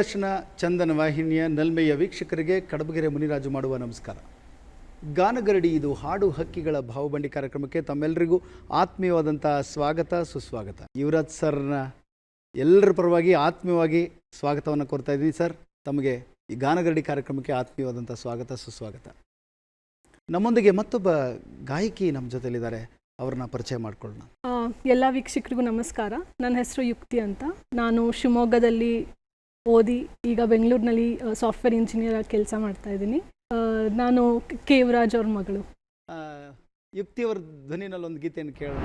ದೂರದರ್ಶನ ಚಂದನ ವಾಹಿನಿಯ ನಲ್ಮೆಯ ವೀಕ್ಷಕರಿಗೆ ಕಡಬಗೆರೆ ಮುನಿರಾಜು ಮಾಡುವ ನಮಸ್ಕಾರ. ಗಾನಗರಡಿ ಇದು ಹಾಡು ಹಕ್ಕಿಗಳ ಭಾವಬಂಡಿ ಕಾರ್ಯಕ್ರಮಕ್ಕೆ ತಮ್ಮೆಲ್ಲರಿಗೂ ಆತ್ಮೀಯವಾದಂಥ ಸ್ವಾಗತ, ಸುಸ್ವಾಗತ. ಯುವರಾಜ್ ಸರ್ನ ಎಲ್ಲರ ಪರವಾಗಿ ಆತ್ಮೀಯವಾಗಿ ಸ್ವಾಗತವನ್ನು ಕೋರ್ತಾ ಇದ್ದೀನಿ ಸರ್. ತಮಗೆ ಈ ಗಾನಗರಡಿ ಕಾರ್ಯಕ್ರಮಕ್ಕೆ ಆತ್ಮೀಯವಾದಂಥ ಸ್ವಾಗತ, ಸುಸ್ವಾಗತ. ನಮ್ಮೊಂದಿಗೆ ಮತ್ತೊಬ್ಬ ಗಾಯಕಿ ನಮ್ಮ ಜೊತೆಯಲ್ಲಿದ್ದಾರೆ. ಅವ್ರನ್ನ ಪರಿಚಯ ಮಾಡ್ಕೊಳ್ಳೋಣ. ಎಲ್ಲ ವೀಕ್ಷಕರಿಗೂ ನಮಸ್ಕಾರ. ನನ್ನ ಹೆಸರು ಯುಕ್ತಿ ಅಂತ. ನಾನು ಶಿವಮೊಗ್ಗದಲ್ಲಿ ಓದಿ ಈಗ ಬೆಂಗಳೂರಿನಲ್ಲಿ ಸಾಫ್ಟ್ವೇರ್ ಇಂಜಿನಿಯರ್ ಆಗಿ ಕೆಲಸ ಮಾಡ್ತಾ ಇದ್ದೀನಿ. ನಾನು ಕೇವರಾಜ್ ಅವ್ರ ಮಗಳು. ಯುಕ್ತಿಯವರ ಧ್ವನಿನಲ್ಲಿ ಒಂದು ಗೀತೆಯನ್ನು ಕೇಳೋಣ.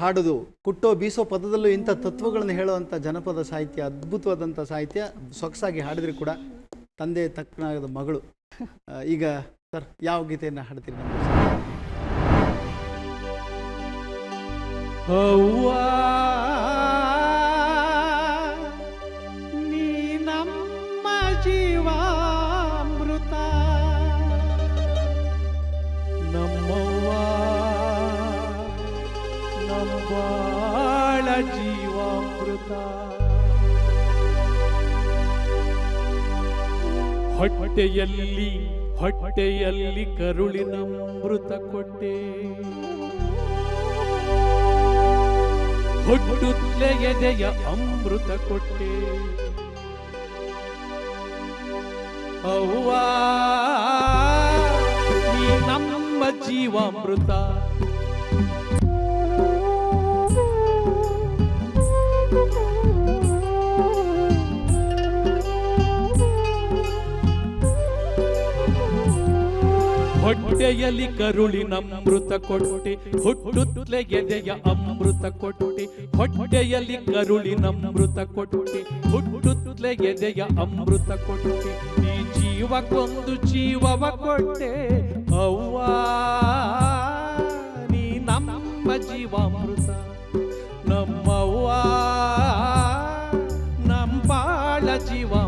ಹಾಡುದು ಕುಟ್ಟೋ ಬೀಸೋ ಪದದಲ್ಲೂ ಇಂಥ ತತ್ವಗಳನ್ನು ಹೇಳುವಂಥ ಜನಪದ ಸಾಹಿತ್ಯ, ಅದ್ಭುತವಾದಂಥ ಸಾಹಿತ್ಯ ಸೊಗಸಾಗಿ ಹಾಡಿದ್ರೆ ಕೂಡ ತಂದೆ ತಕ್ಕನಾದ ಮಗಳು ಈಗ ಸರ್, ಯಾವ ಗೀತೆಯನ್ನು ಹಾಡ್ತೀರಿ ನಮ್ಗೆ? ಹೊಟ್ಟೆಯಲ್ಲಿ ಹೊಟ್ಟೆಯಲ್ಲಿ ಕರುಳಿನ ಅಮೃತ ಕೊಟ್ಟೆ. ಹುಟ್ಟುತ್ತಲೇ ಎದೆಯ ಅಮೃತ ಕೊಟ್ಟೆ. ಅವ್ವಾ ನೀ ನಮ್ಮ ಜೀವಾಮೃತ. ಹೊಟ್ಟೆಯಲ್ಲಿ ಕರುಳಿನ ಅಮೃತ ಕೊಟ್ಟಿ, ಹುಟ್ಟುತ್ತಲೆ ಎದೆಯ ಅಮೃತ ಕೊಟ್ಟಿ, ಹೊಟ್ಟೆಯಲ್ಲಿ ಕರುಳಿನ ಅಮೃತ ಕೊಟ್ಟಿ, ಹುಟ್ಟುತ್ತಲೆ ಎದೆಯ ಅಮೃತ ಕೊಟ್ಟಿ. ಈ ಜೀವಕ್ಕೊಂದು ಜೀವವ ಕೊಟ್ಟೆ, ಅವ್ವ, ನೀ ನಮ್ಮ ಜೀವಾಮೃತ. ನಮ್ಮವ್ವ ಬಾಳ ಜೀವಾಮೃತ.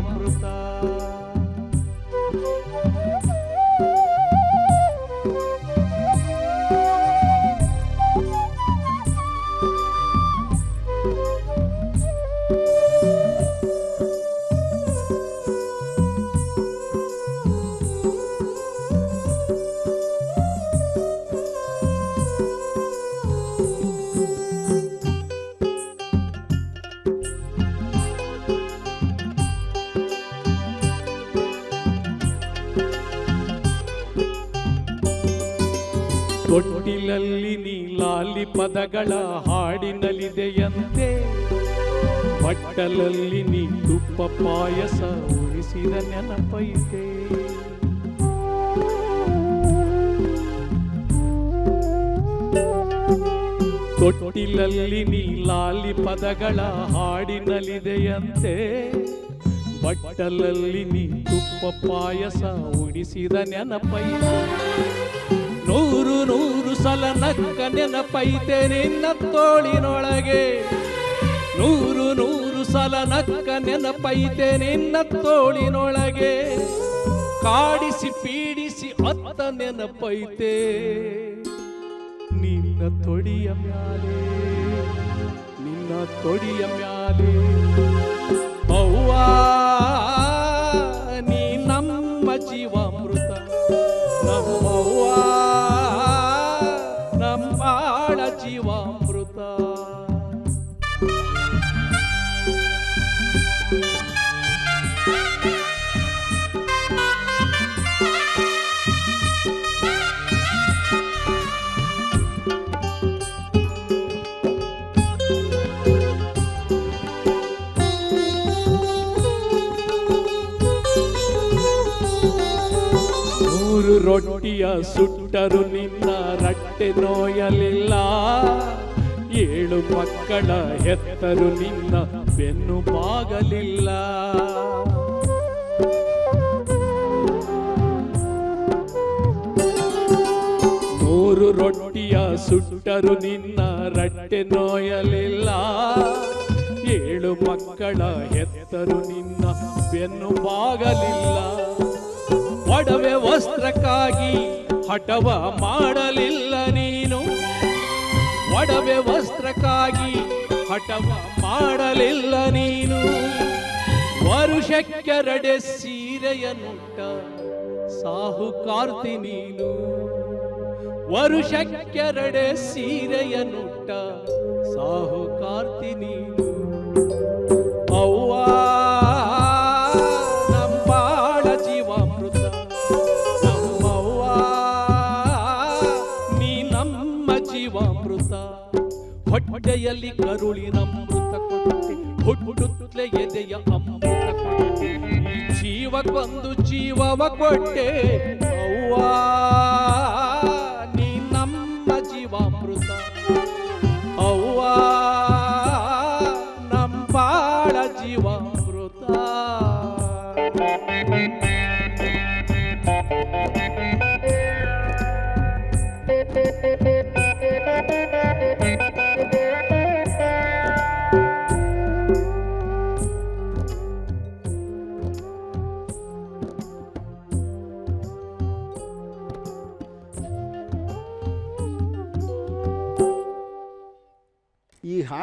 ತೊಟ್ಟಿಲಲ್ಲಿ ನೀಲಾಲಿ ಪದಗಳ ಹಾಡಿನಲಿದೆಯಂತೆ. ಬಟ್ಟಲಲ್ಲಿ ನೀ ತುಪ್ಪ ಪಾಯಸ ಉಳಿಸಿದ ನೆನಪೈತೆ. ತೊಟ್ಟಿಲಲ್ಲಿ ನೀಲಾಲಿ ಪದಗಳ ಹಾಡಿನಲಿದೆಯಂತೆ. ಬಟ್ಟಲಲ್ಲಿ ನೀ ತುಪ್ಪ ಪಾಯಸ ಉಡಿಸಿದ ನೆನಪೈತೆ. ನೂರು ನೂರು ಸಲ ನಕ್ಕ ನೆನಪೈತೆ ನಿನ್ನ ತೋಳಿನೊಳಗೆ. ನೂರು ನೂರು ಸಲ ನಕ್ಕ ನೆನಪೈತೆ ನಿನ್ನ ತೋಳಿನೊಳಗೆ. ಕಾಡಿಸಿ ಪೀಡಿಸಿ ಅತ್ತ ನೆನಪೈತೆ. ನಿನ್ನ ತೊಡಿಯ ಮ್ಯಾಲೆ, ನಿನ್ನ ತೊಡಿಯ ಮ್ಯಾಲೆ. ಅವ್ವ, ನೀ ನಮ್ಮ ಜೀವಾಮೃತ. ನಮ್ಮವ್ವ ರೊಟ್ಟಿಯ ಸುಟ್ಟರು ನಿನ್ನ ರಟ್ಟೆ ನೋಯಲಿಲ್ಲ. ಏಳು ಮಕ್ಕಳ ಹೆತ್ತರು ನಿನ್ನ ಬೆನ್ನು ಬಾಗಲಿಲ್ಲ. ನೂರು ರೊಟ್ಟಿಯ ಸುಟ್ಟರು ನಿನ್ನ ರಟ್ಟೆ ನೋಯಲಿಲ್ಲ. ಏಳು ಮಕ್ಕಳ ಹೆತ್ತರು ನಿನ್ನ ಬೆನ್ನು ಬಾಗಲಿಲ್ಲ. ಒಡವೆ ವಸ್ತ್ರಕ್ಕಾಗಿ ಹಠವ ಮಾಡಲಿಲ್ಲ ನೀನು. ಒಡವೆ ವಸ್ತ್ರಕ್ಕಾಗಿ ಹಠವ ಮಾಡಲಿಲ್ಲ ನೀನು. ವರುಷಕ್ಕೆರಡೆ ಸೀರೆಯ ನುಟ್ಟ ಸಾಹುಕಾರ್ತಿ ನೀನು. ವರುಷಕ್ಕೆರಡೆ ಸೀರೆಯ ನುಟ್ಟ ಸಾಹುಕಾರ್ತಿ ನೀನು. ಹೊಟ್ಟೆಯಲ್ಲಿ ಕರುಳಿನಮೃತ ಕೊಡುತ್ತೆ ಹುಟ್ಟುತ್ತಲೆ ಎದೆಯ ಅಮೃತ ಕೊಡುತ್ತೆ ಜೀವಕ್ಕೊಂದು ಜೀವವ ಕೊಟ್ಟೆ. ಅವ್ವ, ನೀ ನಮ್ಮ ಜೀವ ಅಮೃತ ಅವ್ವ, ನಮ್ಮ ಬಾಳ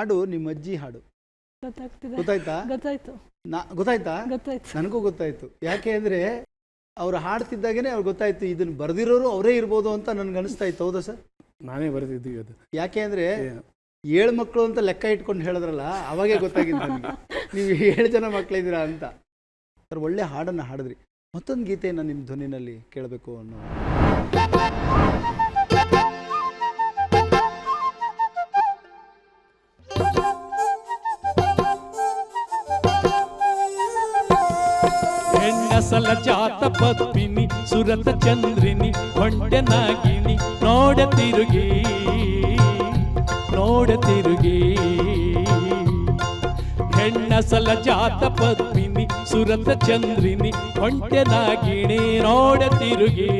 ಹಾಡು ನಿಮ್ಮ ಅಜ್ಜಿ ಹಾಡು. ಗೊತ್ತಾಗ್ತಿದೆ. ಗೊತ್ತಾಯ್ತಾ? ಗೊತ್ತಾಯ್ತು. ನಾ ಗೊತ್ತಾಯ್ತಾ? ಗೊತ್ತಾಯ್ತು. ನನಗೂ ಗೊತ್ತಾಯ್ತು. ಯಾಕೆ ಅಂದ್ರೆ ಅವ್ರು ಹಾಡ್ತಿದ್ದಾಗೇನೆ ಅವ್ರು ಗೊತ್ತಾಯ್ತು ಇದನ್ನ ಬರೆದಿರೋರು ಅವರೇ ಇರ್ಬೋದು ಅಂತ ನನ್ಗೆ ಅನಿಸ್ತಾ ಇತ್ತು. ಹೌದಾ ಸರ್? ನಾನೇ ಬರೆದಿದ್ದೀವಿ ಅದು. ಯಾಕೆ ಅಂದ್ರೆ ಏಳು ಮಕ್ಕಳು ಅಂತ ಲೆಕ್ಕ ಇಟ್ಕೊಂಡು ಹೇಳಿದ್ರಲ್ಲ ಅವಾಗೇ ಗೊತ್ತಾಗಿದ್ದು ನನಗೆ. ನೀವು ಏಳು ಜನ ಮಕ್ಕಳಿದ್ದೀರಾ ಅಂತ. ಸರ್ ಒಳ್ಳೆ ಹಾಡನ್ನು ಹಾಡಿದ್ರಿ. ಮತ್ತೊಂದು ಗೀತೆಯನ್ನು ನಿಮ್ಮ ಧ್ವನಿನಲ್ಲಿ ಕೇಳಬೇಕು ಅನ್ನೋ ಹೆಣ್ಣಸಲ ಜಾತ ಪದ್ಮಿನಿ, ಸುರತ ಚಂದ್ರಿನಿ ಹೊಂಡನಾಗಿನಿ ನೋಡ ತಿರುಗಿ ನೋಡ ತಿರುಗಿ. ಹೆಣ್ಣಸಲ ಜಾತ ಪದ್ಮಿನಿ, ಸುರತ ಚಂದ್ರಿನಿ ಹೊಂಟೆ ನಾಗಿಣಿ ನೋಡ ತಿರುಗಿ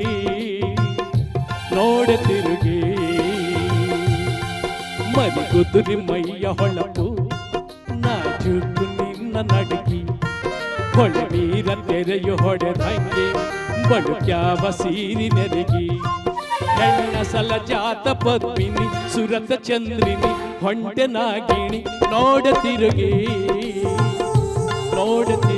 ನೋಡ ತಿರುಗಿ. ಮರಿ ಕುದುರಿ ಮೈಯ ಹೊಳಪು ನಾಜು ನಿನ್ನ ನಡುಗಿ ಹೊಳೆ ನೀರ ತೆರೆಯು ಹೊಡೆದಂಗೆ ಬಳುಕ್ಯಾವ ಸೀರಿ ನೆರಗಿ. ಹೆಣ್ಣ ಸಲ ಜಾತ ಪದ್ಮಿನಿ, ಸುರತ ಚಂದ್ರಿನಿ, ಹೊಂಟೆ ನಾಗಿಣಿ, ನೋಡ ತಿರುಗಿ. ನೋಡ ತಿರುಗಿ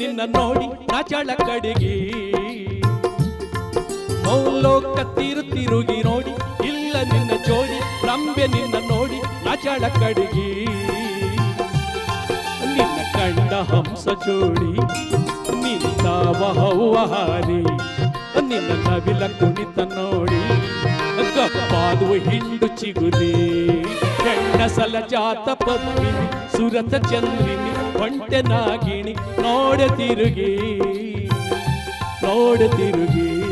ನಿನ್ನ ನೋಡಿ ನಾಚಾಳ ಕಡೆಗೆ. ಮೌಲೋಕ ತಿರು ತಿರುಗಿ ನೋಡಿ, ಇಲ್ಲ ನಿನ್ನ ಜೋಡಿ ರಂಬೆ ನಿನ್ನ ನೋಡಿ ನಾಚಾಳ ಕಡೆಗೆ. ನಿನ್ನ ಕಂಡ ಹಂಸ ಜೋಡಿ, ನಿಂತಾವ ಹೌವಹಾರಿ ನಿನ್ನ ನವಿಲ ಕುಣಿತ ನೋಡಿ ಕಪ್ಪಾದುವ ಹಿಂಡು ಚಿಗುರಿ. ಹೆಣ್ಣಸಲ ಜಾತ ಪದ್ಮಿನಿ, ಸುರತ ಚಂದ್ರಿನಿ ಹೊಂಟೆ ನಾಗಿಣಿ ನೋಡ ತಿರುಗಿ ನೋಡ ತಿರುಗಿ.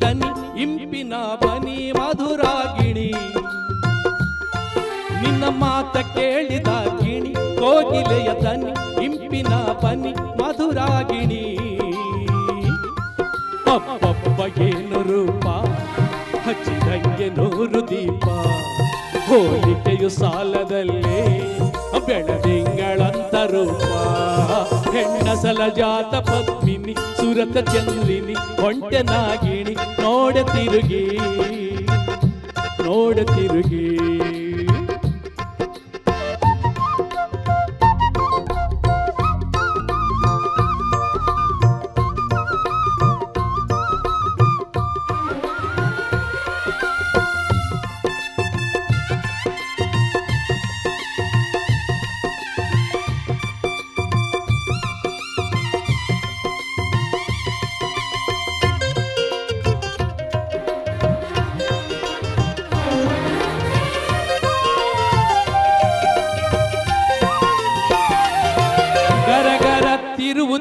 ದನಿ ಇಂಪಿನ ಬನಿ ಮಧುರಾಗಿಣಿ. ನಿನ್ನ ಮಾತ ಕೇಳಿದ ಗಿಣಿ ಕೋಗಿಲೆಯ ದನಿ ಇಂಪಿನ ಬನಿ ಮಧುರಾಗಿಣಿ. ಅಪ್ಪಪ್ಪ ಏನು ರೂಪ, ಹಚ್ಚಿದಂಗೆ ನೂರು ದೀಪ. ಹೋಲಿಕೆಯು ಸಾಲದಲ್ಲಿ ಬೆಳದಿಂಗಳಂತ ರೂಪ. ಹೆಣ್ಣಸಲ ಜಾತ ಪದ್ಮಿನಿ ಸುರತ ಚಂದ್ರಿನಿ ಹೊಂಟೆ ನಾಗಿಣಿ ನೋಡ ತಿರುಗಿ ನೋಡ ತಿರುಗಿ.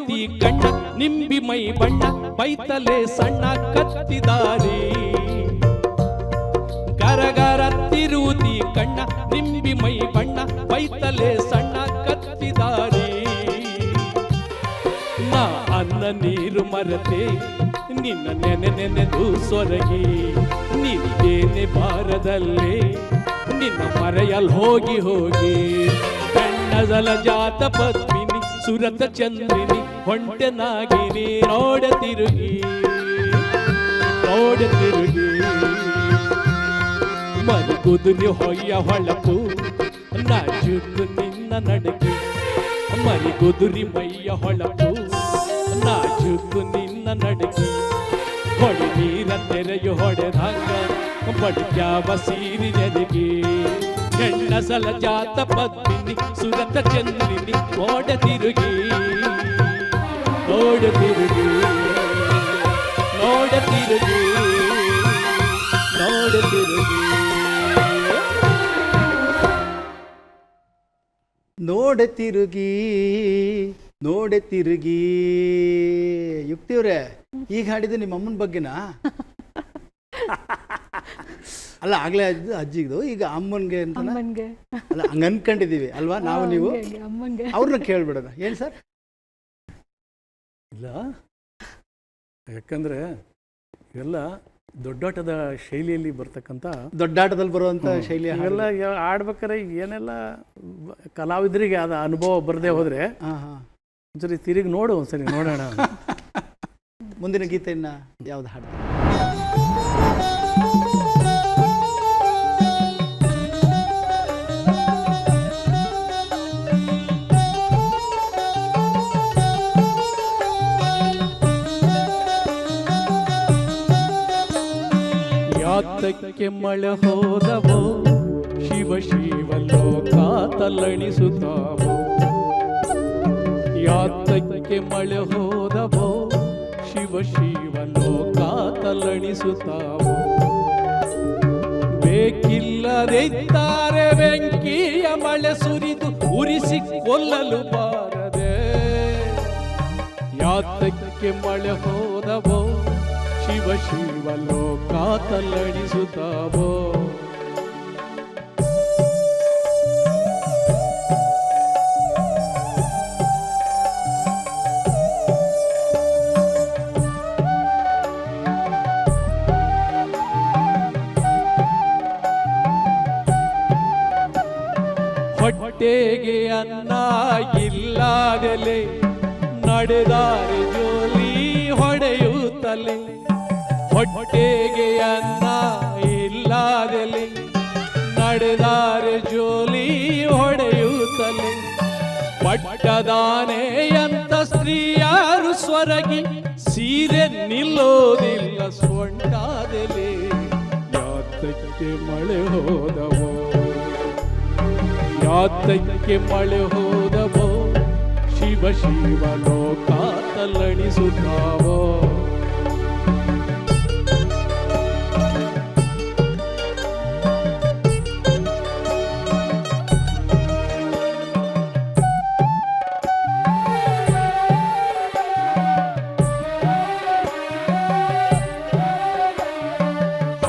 ತಿರುವುತಿ ಕಣ್ಣ ನಿಂಬಿ ಮೈ ಬಣ್ಣ, ಬೈತಲೆ ಸಣ್ಣ ಕತ್ತಿದಾರಿ. ಗರಗರ ಕಣ್ಣ, ನಿಂಬಿ ಮೈ ಬಣ್ಣ, ಬೈತಲೆ ಸಣ್ಣ ಕತ್ತಿದಾರಿ. ನಾ ಅನ್ನ ನೀರು ಮರತೆ, ನಿನ್ನ ನೆನೆ ನೆನೆದು ಸೊರಗಿ. ನಿನ್ನೇನೆ ಬಾರದಲ್ಲಿ, ನಿನ್ನ ಮರೆಯಲ್ ಹೋಗಿ ಹೋಗಿ. ಕಣ್ಣದಲ ಜಾತ ಪದ್ಮಿನಿ, ಸುರತ ಚಂದ್ರಿನಿ ಹೊಂಟೆ ನಾಗಿನಿ ನೋಡ ತಿರುಗಿ ನೋಡ ತಿರುಗಿ. ಮರಿಗುದುರಿ ಹೊಯ್ಯ ಹೊಳಪು, ನಾಜುಕು ನಿನ್ನ ನಡುಗೆ. ಮರಿಗುದುರಿ ಮೈಯ ಹೊಳಪು, ನಾಜುಕು ನಿನ್ನ ನಡುಗೆ. ಹೊಡಿ ನೀರ ತೆರೆಯು ಹೊಡೆದಾಗ ಬಡಿಯಾವ ಸೀರಿ ನೆರಿಗೆ ಹೆಣ್ಣಸಲ ಜಾತ ಪದ್ಮಿನಿ ಸುರತ ಚಂದ್ರಿನಿ ಓಡ ತಿರುಗಿ. ನೋಡ ತಿರುಗಿ ನೋಡ ತಿರುಗಿ ನೋಡ ತಿರುಗಿ ನೋಡೆ ತಿರುಗಿ ನೋಡೆ ತಿರುಗಿ ಯುಕ್ತಿವ್ರೆ ಈಗ ಹಾಡಿದ್ದು ನಿಮ್ಮ ಅಮ್ಮನ ಬಗ್ಗೆನಾ? ಅಲ್ಲ ಆಗ್ಲೇ ಅಜ್ಜಿ ಅಜ್ಜಿದು ಈಗ ಅಮ್ಮನ್ಗೆ ಅಂತ ಅಲ್ಲ ಹಂಗ ಅನ್ಕೊಂಡಿದೀವಿ ಅಲ್ವಾ? ನಾವು ನೀವು? ಅವ್ರನ್ನ ಕೇಳ್ಬಿಡೋಣ. ಏನ್ ಸರ್? ಇಲ್ಲ. ಯಾಕಂದ್ರೆ ಇವೆಲ್ಲ ದೊಡ್ಡಾಟದ ಶೈಲಿಯಲ್ಲಿ ಬರ್ತಕ್ಕಂಥ ದೊಡ್ಡಾಟದಲ್ಲಿ ಬರುವಂತ ಶೈಲಿ ಎಲ್ಲ ಆಡ್ಬೇಕಾರೆ ಏನೆಲ್ಲ ಕಲಾವಿದರಿಗೆ ಅದು ಅನುಭವ ಬರದೇ ಹೋದ್ರೆ ಹಾ. ಹಾ ಒಂದ್ಸರಿ ತಿರುಗಿ ನೋಡು ಒಂದ್ಸರಿ ನೋಡೋಣ ಮುಂದಿನ ಗೀತೆಯನ್ನ ಯಾವ್ದು ಹಾಡ್ತಾರೆ? ಯಾತಕ್ಕೆ ಮಳೆ ಹೋದವೋ, ಶಿವ ಶಿವ ಲೋಕ ತಲ್ಲಣಿಸುತ್ತಾವೋ ಯಾತಕ್ಕೆ ಮಳೆ ಹೋದವೋ, ಶಿವ ಶಿವ ಲೋಕ ತಲ್ಲಣಿಸುತ್ತಾವೋ ಬೇಕಿಲ್ಲದಿದ್ದಾರೆ ಬೆಂಕಿಯ ಮಳೆ ಸುರಿದು ಉರಿಸಿ ಕೊಲ್ಲಲು ಬಾರದೆ. ಯಾತಕ್ಕೆ ಮಳೆ ಹೋದವೋ ಶಿವ ಶಿವ ಲೋಕ ತಲ್ಲಣಿಸುತ್ತಾವೋ ಹೊಟ್ಟೆಗೆ ಅನ್ನ ಇಲ್ಲಾಗಲೇ ನಡೆದಾರೆ ಜೋಲಿ ಹೊಡೆಯುತ್ತಲೆ. ಹೊಟ್ಟೆಗೆ ಅನ್ನ ಇಲ್ಲದಲೆ ನಡೆದಾರೆ ಜೋಲಿ ಹೊಡೆಯುತ್ತಲೆ. ಪಟ್ಟದಾನೆಯಂತ ಸ್ತ್ರೀಯಾರು ಸ್ವರಗಿ, ಸೀರೆ ನಿಲ್ಲೋದಿಲ್ಲ ಸೊಂಟಾದಲೆ ಯಾತಕ್ಕೆ ಮಳೆ ಹೋದವೋ? ಯಾತಕ್ಕೆ ಮಳೆ ಹೋದವೋ? ಶಿವ ಶಿವ ಲೋಕ ತಲ್ಲಣಿಸುತ್ತಾವೋ?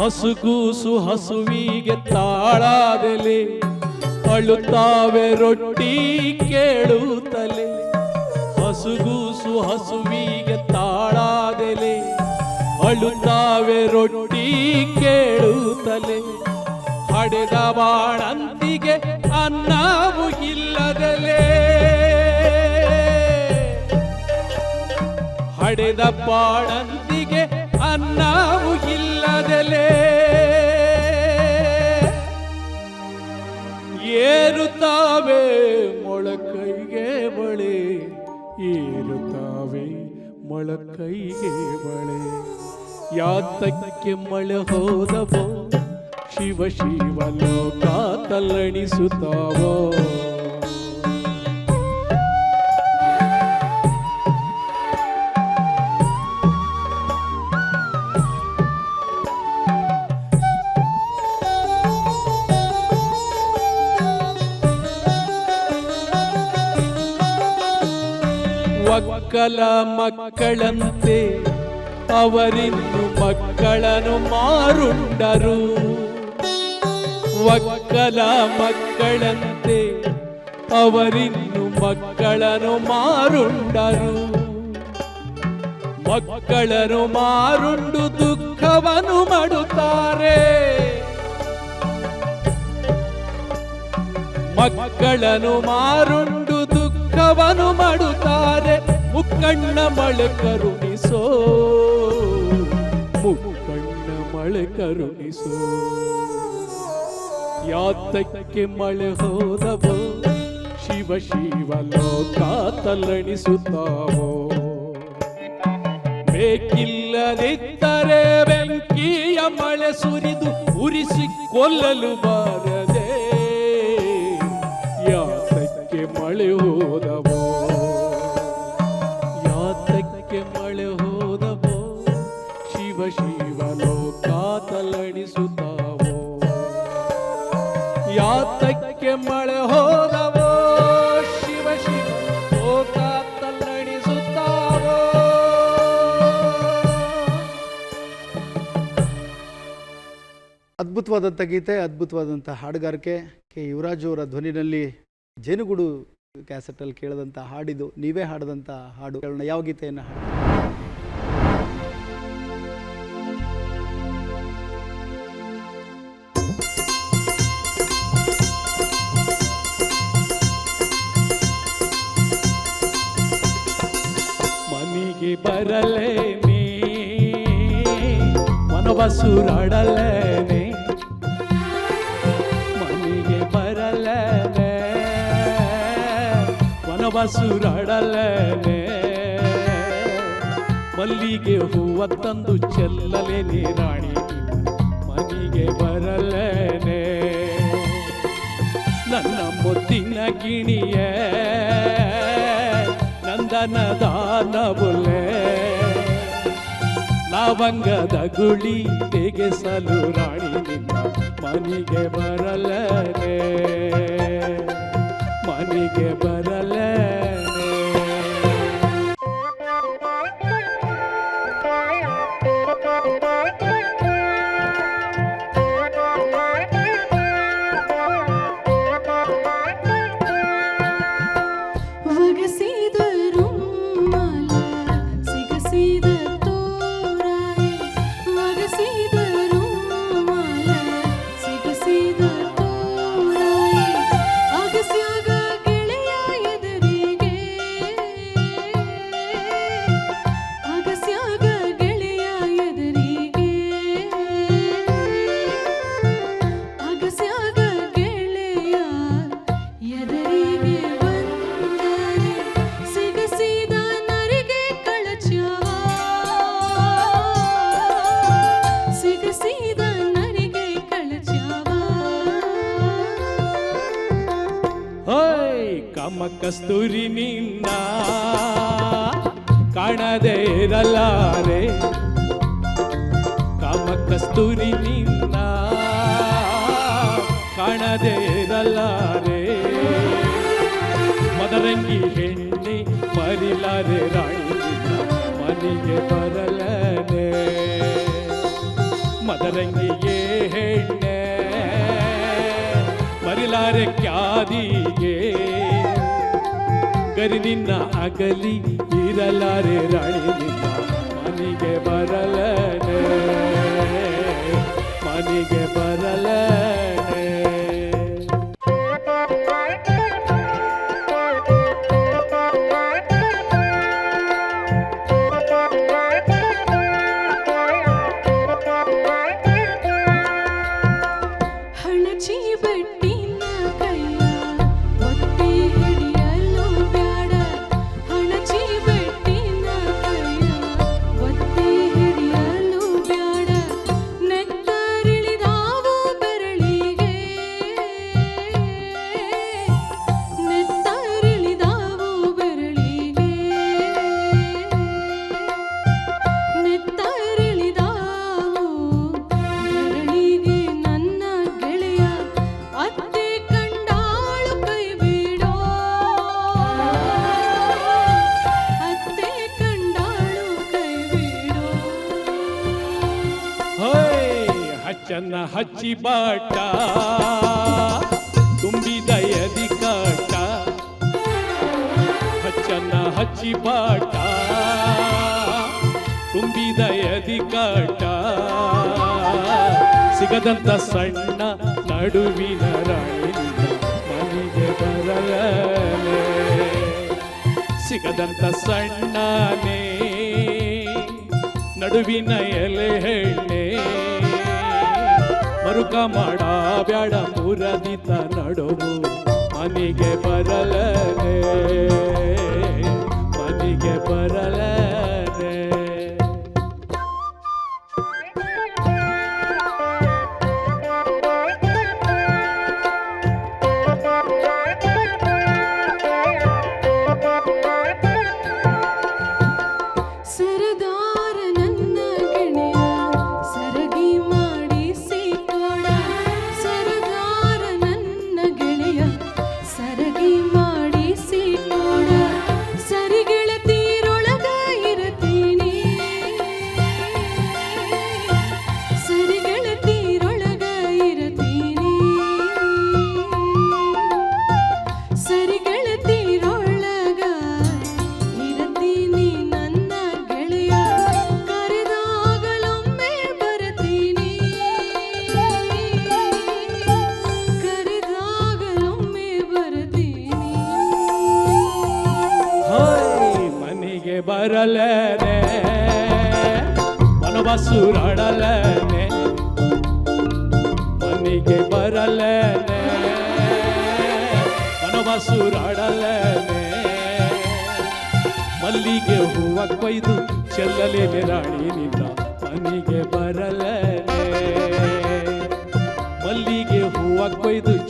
ಹಸುಗೂಸು ಹಸುವಿಗೆ ತಾಳಾದಲೆ ಅಳುತ್ತಾವೆ ರೊಟ್ಟಿ ಕೇಳುತ್ತಲೆ. ಹಸುಗೂಸು ಹಸುವಿಗೆ ತಾಳಾದಲೆ ಅಳುತ್ತಾವೆ ರೊಟ್ಟಿ ಕೇಳುತ್ತಲೆ. ಹಡೆದ ಬಾಣಂತಿಗೆ ಅನ್ನವು ಇಲ್ಲದಲೇ. ಹಡೆದ ಬಾಣಂತಿಗೆ ಅನ್ನವು ಇಲ್ಲದಲೇ ಏರುತ್ತಾವೆ ಮೊಳಕೈಗೆ ಬಳೆ, ಏರುತ್ತಾವೆ ಮೊಳಕೈಗೆ ಬಳೆ. ಯಾತಕ್ಕೆ ಮಳೆ ಹೋದವೋ, ಶಿವ ಶಿವ ಲೋಕ ತಲ್ಲಣಿಸುತ್ತಾವೋ. ಒಕ್ಕಲ ಮಕ್ಕಳಂತೆ ಅವರಿನ್ನು ಮಕ್ಕಳನ್ನು ಮಾರುಂಡರು. ಒಕ್ಕಲ ಮಕ್ಕಳಂತೆ ಅವರಿನ್ನು ಮಕ್ಕಳನ್ನು ಮಾರುಂಡರು. ಮಕ್ಕಳನ್ನು ಮಾರುಂಡು ದುಃಖ ದುಃಖವನ್ನು ಮಾಡುತ್ತಾರೆ. ಮಕ್ಕಳನ್ನು ಮಾರುಂಡು ದುಃಖವನ್ನು ಮಾಡುತ್ತಾರೆ. ಮುಕ್ಕಣ್ಣ ಮಳೆ ಕರುಣಿಸೋ. ಮುಕ್ಕಣ್ಣ ಮಳೆ ಕರುಣಿಸೋ. ಯಾತಕ್ಕೆ ಮಳೆ ಹೋದವೋ. ಶಿವ ಶಿವ ಲೋಕ ತಲ್ಲಣಿಸುತ್ತಾವೋ ಬೇಕಿಲ್ಲದಿದ್ದರೆ ಬೆಂಕಿಯ ಮಳೆ ಸುರಿದು ಉರಿಸಿ ಕೊಲ್ಲಲು ಬಾರದೆ ಮಳೆ ಹೋದವೋ? ಯಾತಕ್ಕೆ ಮಳೆ ಹೋದವೋ? ಶಿವ ಶಿವ ಲೋಕ ತಲ್ಲಣಿಸುತ್ತಾವೋ ಯಾತಕ್ಕೆ ಮಳೆ ಹೋದವೋ? ಶಿವ ಶಿವ ಲೋಕ ತಲ್ಲಣಿಸುತ್ತಾವೋ ಅದ್ಭುತವಾದಂಥ ಗೀತೆ, ಅದ್ಭುತವಾದಂಥ ಹಾಡುಗಾರಿಕೆ. ಕೆ. ಯುವರಾಜ್ ಅವರ ಧ್ವನಿನಲ್ಲಿ ಜೇನುಗೂಡು ಕ್ಯಾಸೆಟಲ್ಲಿ ಕೇಳಿದಂಥ ಹಾಡಿದು, ನೀವೇ ಹಾಡಿದಂಥ ಹಾಡು, ಕೇಳೋಣ, ಯಾವ ಗೀತೆಯನ್ನು ಹಾಡು? ಮನಿಗೆ ಬರಲೇ ನೀ ವನವಸುರಾಡಲೇನೆ ವನವಸುರಾಡಲೇನೆ ಮಲ್ಲಿಗೆ ಹೂವ ತಂದು ಚೆಲ್ಲಲೇನೆ ರಾಣಿ ಮನೆಗೆ ಬರಲೇನೆ. ನನ್ನ ಮುತ್ತಿನ ಗಿಣಿಯ, ನಂದನ ದಾನಬುಲೆ ಲವಂಗದ ಗುಳಿ ತೆಗೆಸಲು ರಾಣಿ ನಿನ್ನ ಮನೆಗೆ ಬರಲೇನೆ. ಮನೆಗೆ ಬರಲನೆ ಕಾಮ ಕಸ್ತೂರಿ ನಿನ್ನ ಕಾಣದೇ ಇರಲಾರೆ. ಕಸ್ತೂರಿ ನಿನ್ನ ಕಾಣದೇ ಮದರಂಗಿ ಹೆಣ್ಣೆ ಮರಿಲಾರೆ ರಾಣಿ ಮನೆಗೆ ಬರಲನೆ. ಮದರಂಗಿಗೆ ಹೆಣ್ಣೆ ಮರಿಲಾರೆ, ಕ್ಯಾದಿಗೆ ಗರಿ ನಿನ್ನ ಅಗಲಿ ಇರಲಾರೆ ರಾಣಿ ನಿನ್ನ ಮನೆಗೆ ಬರಲನೆ ಮನೆಗೆ ಬರಲನೆ. ಬಾಟ ತುಂಬಿದ ಎದಿ ಕಾಟ. ಸಿಗದಂತ ಸಣ್ಣ ನಡುವಿನ ಮನೆಗೆ ಸಿಗದಂತ ಸಣ್ಣನೇ, ನಡುವಿನ ಎಲೆ ಹೆಣ್ಣೆ. ಮರುಕ ಮಾಡ ಬ್ಯಾಡ ಮುರದಿತ ನಡುವು ಮನೆಗೆ ಬರಲೇ. ಮನೆಗೆ ಬರಲೇ.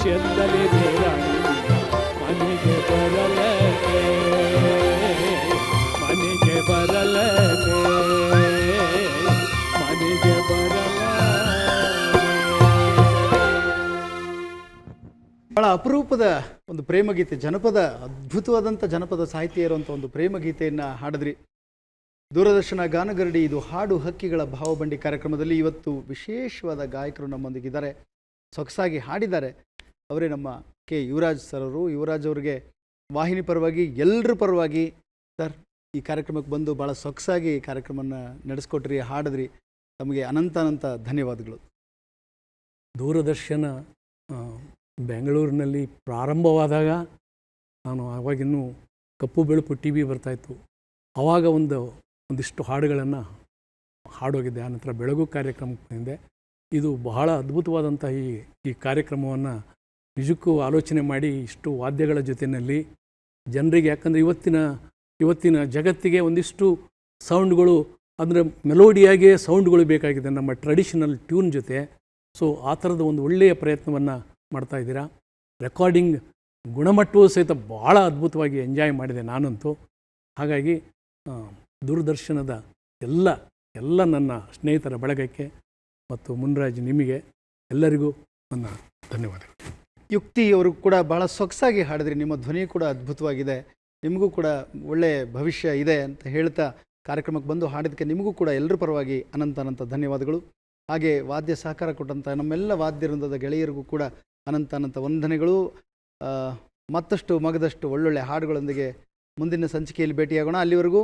ಚೆಲ್ಲಲೇನೆ ಮನೆಗೆ ಮನೆಗೆ ಮನೆಗೆ ಬಹಳ ಅಪರೂಪದ ಒಂದು ಪ್ರೇಮಗೀತೆ, ಜನಪದ ಅದ್ಭುತವಾದಂಥ ಜನಪದ ಸಾಹಿತ್ಯ ಇರುವಂಥ ಒಂದು ಪ್ರೇಮಗೀತೆಯನ್ನು ಹಾಡಿದ್ರಿ. ದೂರದರ್ಶನ ಗಾನಗರಡಿ, ಇದು ಹಾಡು ಹಕ್ಕಿಗಳ ಭಾವಬಂಡಿ ಕಾರ್ಯಕ್ರಮದಲ್ಲಿ ಇವತ್ತು ವಿಶೇಷವಾದ ಗಾಯಕರು ನಮ್ಮೊಂದಿಗಿದ್ದಾರೆ. ಸೊಗಸಾಗಿ ಹಾಡಿದ್ದಾರೆ. ಅವರೇ ನಮ್ಮ ಕೆ. ಯುವರಾಜ್ ಸರ್ ಅವರು ಯುವರಾಜ್ ಅವರಿಗೆ ವಾಹಿನಿ ಪರವಾಗಿ ಎಲ್ಲರ ಪರವಾಗಿ, ಸರ್, ಈ ಕಾರ್ಯಕ್ರಮಕ್ಕೆ ಬಂದು ಭಾಳ ಸೊಗಸಾಗಿ ಈ ನಡೆಸ್ಕೊಟ್ರಿ, ಹಾಡಿದ್ರಿ. ತಮಗೆ ಅನಂತ ಅನಂತ ಧನ್ಯವಾದಗಳು. ದೂರದರ್ಶನ ಬೆಂಗಳೂರಿನಲ್ಲಿ ಪ್ರಾರಂಭವಾದಾಗ ನಾನು ಆವಾಗಿನ್ನೂ ಕಪ್ಪು ಬೆಳುಪು ಟಿ ವಿ ಬರ್ತಾಯಿತ್ತು ಆವಾಗ ಒಂದು, ಒಂದಿಷ್ಟು ಹಾಡುಗಳನ್ನು ಹಾಡೋಗಿದ್ದೆ ಆನಂತರ ಬೆಳಗು ಕಾರ್ಯಕ್ರಮಕ್ಕೆ ಬಂದೆ. ಇದು ಬಹಳ ಅದ್ಭುತವಾದಂಥ ಈ ಈ ಕಾರ್ಯಕ್ರಮವನ್ನು ನಿಜಕ್ಕೂ ಆಲೋಚನೆ ಮಾಡಿ ಇಷ್ಟು ವಾದ್ಯಗಳ ಜೊತೆಯಲ್ಲಿ ಜನರಿಗೆ ಯಾಕಂದರೆ ಇವತ್ತಿನ ಇವತ್ತಿನ ಜಗತ್ತಿಗೆ ಒಂದಿಷ್ಟು ಸೌಂಡ್ಗಳು ಅಂದರೆ ಮೆಲೋಡಿಯಾಗಿಯೇ ಸೌಂಡ್ಗಳು ಬೇಕಾಗಿದೆ ನಮ್ಮ ಟ್ರೆಡಿಷನಲ್ ಟ್ಯೂನ್ ಜೊತೆ. ಸೊ ಆ ಥರದ ಒಂದು ಒಳ್ಳೆಯ ಪ್ರಯತ್ನವನ್ನು ಮಾಡ್ತಾ ಇದ್ದೀರಾ? ರೆಕಾರ್ಡಿಂಗ್ ಗುಣಮಟ್ಟವೂ ಸಹಿತ ಭಾಳ ಅದ್ಭುತವಾಗಿ ಎಂಜಾಯ್ ಮಾಡಿದೆ ನಾನಂತೂ. ಹಾಗಾಗಿ ದೂರದರ್ಶನದ ಎಲ್ಲ ಎಲ್ಲ ನನ್ನ ಸ್ನೇಹಿತರ ಬಳಗಕ್ಕೆ ಮತ್ತು ಮುನ್ರಾಜ್ ನಿಮಗೆ ಎಲ್ಲರಿಗೂ ನನ್ನ ಧನ್ಯವಾದಗಳು. ಯುಕ್ತಿ ಅವರು ಕೂಡ ಬಹಳ ಸೊಗಸಾಗಿ ಹಾಡಿದ್ರಿ. ನಿಮ್ಮ ಧ್ವನಿ ಕೂಡ ಅದ್ಭುತವಾಗಿದೆ. ನಿಮಗೂ ಕೂಡ ಒಳ್ಳೆಯ ಭವಿಷ್ಯ ಇದೆ ಅಂತ ಹೇಳ್ತಾ ಕಾರ್ಯಕ್ರಮಕ್ಕೆ ಬಂದು ಹಾಡಿದಕ್ಕೆ ನಿಮಗೂ ಕೂಡ ಎಲ್ಲರ ಪರವಾಗಿ ಅನಂತ ಅನಂತ ಧನ್ಯವಾದಗಳು. ಹಾಗೆ ವಾದ್ಯ ಸಹಕಾರ ಕೊಟ್ಟಂಥ ನಮ್ಮೆಲ್ಲ ವಾದ್ಯ ವೃಂದದ ಗೆಳೆಯರಿಗೂ ಕೂಡ ಅನಂತ ಅನಂತ ವಂದನೆಗಳು. ಮತ್ತಷ್ಟು ಮಗದಷ್ಟು ಒಳ್ಳೊಳ್ಳೆ ಹಾಡುಗಳೊಂದಿಗೆ ಮುಂದಿನ ಸಂಚಿಕೆಯಲ್ಲಿ ಭೇಟಿಯಾಗೋಣ. ಅಲ್ಲಿವರೆಗೂ